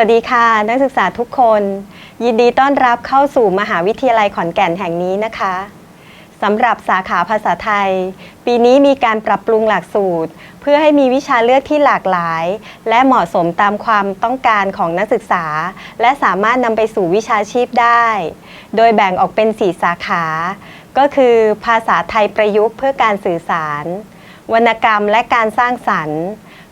วัสดีค่ะ นักศึกษาทุกคน ยินดีต้อนรับเข้าสู่มหาวิทยาลัยขอนแก่นแห่งนี้นะคะสำหรับสาขาภาษาไทย ปีนี้มีการปรับปรุงหลักสูตร เพื่อให้มีวิชาเลือกที่หลากหลาย และเหมาะสมตามความต้องการของนักศึกษา และสามารถนำไปสู่วิชาชีพได้ โดยแบ่งออกเป็น 4 สาขา ก็คือภาษาไทยประยุกต์เพื่อการสื่อสาร วรรณกรรมและการสร้างสรรค์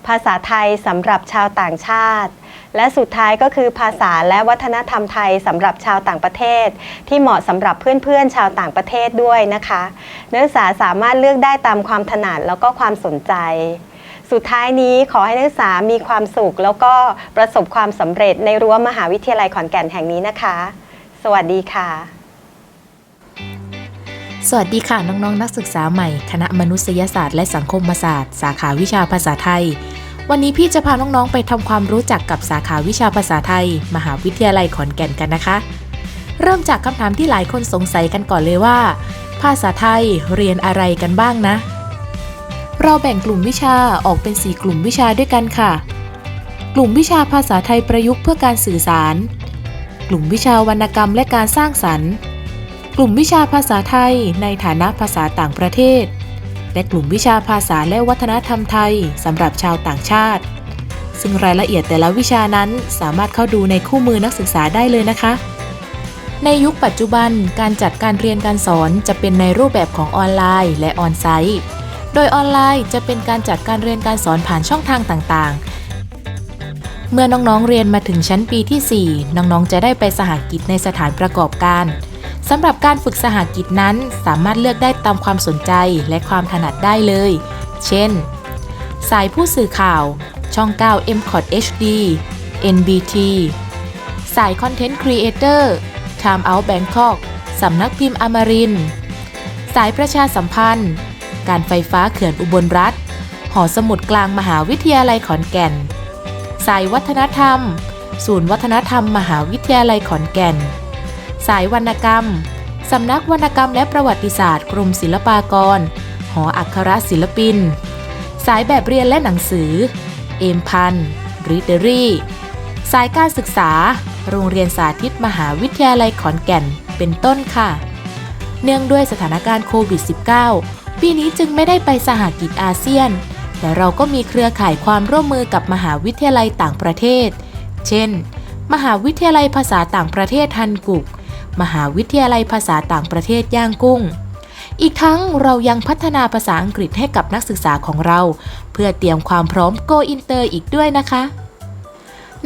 ภาษาไทยสำหรับชาวต่างชาติ และสุดท้ายก็คือภาษาและวัฒนธรรมไทยสำหรับชาวต่างประเทศ ที่เหมาะสำหรับเพื่อนๆชาวต่างประเทศด้วยนะคะ นักศึกษาสามารถเลือกได้ตามความถนัดแล้วก็ความสนใจ สุดท้ายนี้ขอให้นักศึกษามีความสุข แล้วก็ประสบความสำเร็จในรั้วมหาวิทยาลัยขอนแก่นแห่งนี้นะคะ สวัสดีค่ะ สวัสดีค่ะน้องๆนักศึกษาใหม่ คณะมนุษยศาสตร์และสังคมศาสตร์ สาขาวิชาภาษาไทย วันนี้พี่จะพาน้องๆไปทำความรู้จักกับสาขาวิชาภาษาไทย มหาวิทยาลัยขอนแก่นกันนะคะ เริ่มจากคำถามที่หลายคนสงสัยกันก่อนเลยว่า ภาษาไทยเรียนอะไรกันบ้างนะ เราแบ่งกลุ่มวิชาออกเป็น 4 กลุ่มวิชาด้วยกันค่ะ กลุ่มวิชาภาษาไทยประยุกต์เพื่อการสื่อสาร กลุ่มวิชาวรรณกรรมและการสร้างสรรค์ กลุ่มวิชาภาษาไทยในฐานะภาษาต่างประเทศ และกลุ่มวิชาภาษาและวัฒนธรรมไทยสำหรับชาวต่างชาติ ซึ่งรายละเอียดแต่ละวิชานั้นสามารถเข้าดูในคู่มือนักศึกษาได้เลยนะคะ ในยุคปัจจุบันการจัดการเรียนการสอนจะเป็นในรูปแบบของออนไลน์ และออนไซต์ โดยออนไลน์จะเป็นการจัดการเรียนการสอนผ่านช่องทางต่างๆ เมื่อน้องๆเรียนมาถึงชั้นปีที่ 4 น้องๆ จะได้ไปสหกิจในสถานประกอบการ สำหรับการฝึกสหกิจนั้นสามารถเลือกได้ตามความสนใจและความถนัดได้เลย เช่น สายผู้สื่อข่าว ช่อง 9 m c o t HD NBT สายคอนเทนต์ครีเอเตอร์ Time Out Bangkok สำนักพิมพ์อมริน สายประชาสัมพันธ์ การไฟฟ้าเขื่อนอุบลรัฐ หอสมุดกลางมหาวิทยาลัยขอนแก่น สายวัฒนธรรม ศูนย์วัฒนธรรมมหาวิทยาลัยขอนแก่น สายวรรณกรรม สำนักวรรณกรรมและประวัติศาสตร์กรมศิลปากร หออักขรศิลปิน สายแบบเรียนและหนังสือ เอมพันริเดอรี่ สายการศึกษา โรงเรียนสาธิตมหาวิทยาลัยขอนแก่น เป็นต้นค่ะ เนื่องด้วยสถานการณ์โควิด -19 ปีนี้จึงไม่ได้ไปสหกิจอาเซียน แต่เราก็มีเครือข่ายความร่วมมือกับมหาวิทยาลัยต่างประเทศ เช่น มหาวิทยาลัยภาษาต่างประเทศฮันกุก มหาวิทยาลัยภาษาต่างประเทศย่างกุ้ง อีกทั้งเรายังพัฒนาภาษาอังกฤษให้กับนักศึกษาของเรา เพื่อเตรียมความพร้อมโกอินเตอร์อีกด้วยนะคะ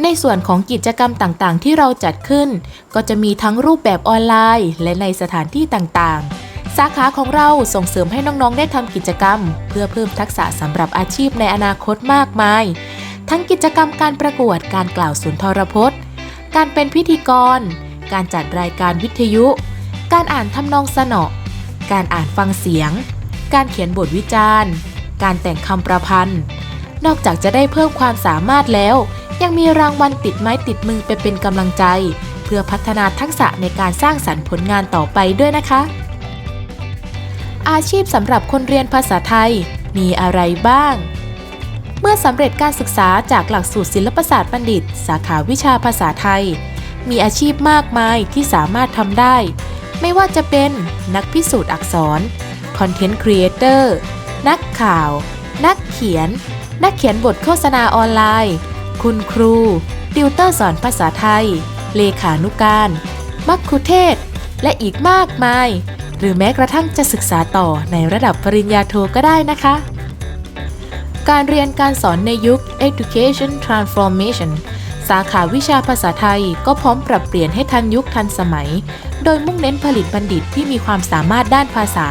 ในส่วนของกิจกรรมต่างๆ ที่เราจัดขึ้น ก็จะมีทั้งรูปแบบออนไลน์ และในสถานที่ต่างๆ สาขาของเราส่งเสริมให้น้องๆ ได้ทำกิจกรรม เพื่อเพิ่มทักษะสำหรับอาชีพในอนาคตมากมาย ทั้งกิจกรรมการประกวดการกล่าวสุนทรพจน์ การเป็นพิธีกร การจัดรายการวิทยุ การอ่านทำนองสนอการอ่านฟังเสียง การเขียนบทวิจารณ์ การแต่งคำประพันธ์ นอกจากจะได้เพิ่มความสามารถแล้ว ยังมีรางวัลติดไม้ติดมือไปเป็นกำลังใจ เพื่อพัฒนาทักษะในการสร้างสรรค์ผลงานต่อไปด้วยนะคะ อาชีพสำหรับคนเรียนภาษาไทยมีอะไรบ้าง เมื่อสำเร็จการศึกษาจากหลักสูตรศิลปศาสตร์บัณฑิต สาขาวิชาภาษาไทย มีอาชีพมากมายที่สามารถทำได้ ไม่ว่าจะเป็นนักพิสูจน์อักษร คอนเทนต์ครีเอเตอร์ นักข่าว นักเขียน นักเขียนบทโฆษณาออนไลน์ คุณครู ติวเตอร์สอนภาษาไทย เลขานุการ มัคคุเทศ และอีกมากมาย หรือแม้กระทั่งจะศึกษาต่อในระดับปริญญาโทก็ได้นะคะ การเรียนการสอนในยุค Education Transformation สาขาวิชาภาษาไทยก็พร้อมปรับเปลี่ยนให้ทันยุคทันสมัย โดยมุ่งเน้นผลิตบัณฑิตที่มีความสามารถด้านภาษา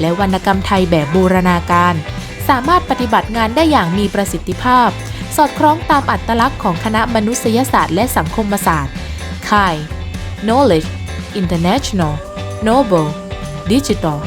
และวรรณกรรมไทยแบบบูรณาการ สามารถปฏิบัติงานได้อย่างมีประสิทธิภาพ สอดคล้องตามอัตลักษณ์ของคณะมนุษยศาสตร์และสังคมศาสตร์ค่าย Knowledge International Noble Digital